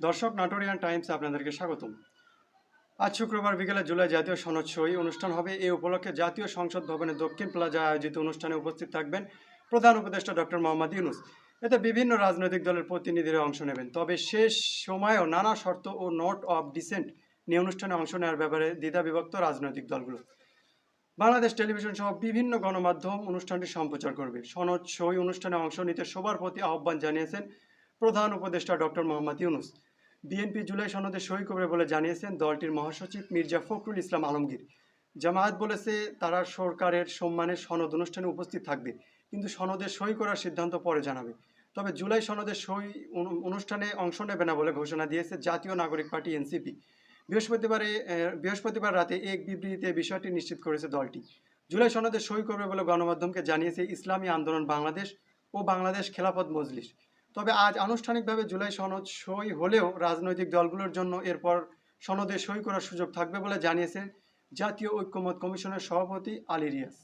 দর্শক নাটোরিয়ান টাইমসে আপনাদেরকে স্বাগতম। আজ শুক্রবার বিকেলে জুলাই জাতীয় সনদ সই অনুষ্ঠান হবে। এই উপলক্ষে জাতীয় সংসদ ভবনের দক্ষিণ প্লাজায় আয়োজিত অনুষ্ঠানে উপস্থিত থাকবেন প্রধান উপদেষ্টা ডক্টর মোহাম্মদ ইউনুস। এতে বিভিন্ন রাজনৈতিক দলের প্রতিনিধিরা অংশ নেবেন। তবে শেষ সময়েও নানা শর্ত ও নোট অফ ডিসেন্ট নিয়ে অনুষ্ঠানে অংশ নেওয়ার ব্যাপারে দ্বিধা বিভক্ত রাজনৈতিক দলগুলো। বাংলাদেশ টেলিভিশন সহ বিভিন্ন গণমাধ্যম অনুষ্ঠানটি সম্প্রচার করবে। সনদ সই অনুষ্ঠানে অংশ নিতে সবার প্রতি আহ্বান জানিয়েছেন প্রধান উপদেষ্টা doctor Mohammad Yunus. BNP July সনদে সই করবে বলে জানিয়েছেন দলটির মহাসচিব মির্জা ফখরুল ইসলাম আলমগীর। জামায়াত বলেছে তারা সরকারের সম্মানে সনদ অনুষ্ঠানে উপস্থিত থাকবে, কিন্তু সনদে সই করার সিদ্ধান্ত পরে জানাবে। তবে জুলাই সনদে সই অনুষ্ঠানে অংশ নেবে না বলে ঘোষণা দিয়েছে জাতীয় নাগরিক পার্টি এনসিপি। বৃহস্পতিবারে বৃহস্পতিবার রাতে এক বিবৃতিতে বিষয়টি নিশ্চিত করেছে দলটি। জুলাই সনদে সই করবে বলে গণমাধ্যমকে জানিয়েছে ইসলামী আন্দোলন বাংলাদেশ ও বাংলাদেশ খেলাফত মজলিস। তবে আজ আনুষ্ঠানিকভাবে জুলাই সনদ সই হলেও রাজনৈতিক দলগুলোর জন্য এরপর সনদে সই করার সুযোগ থাকবে বলে জানিয়েছে জাতীয় ঐক্যমত কমিশনের সভাপতি আলী রিয়াজ।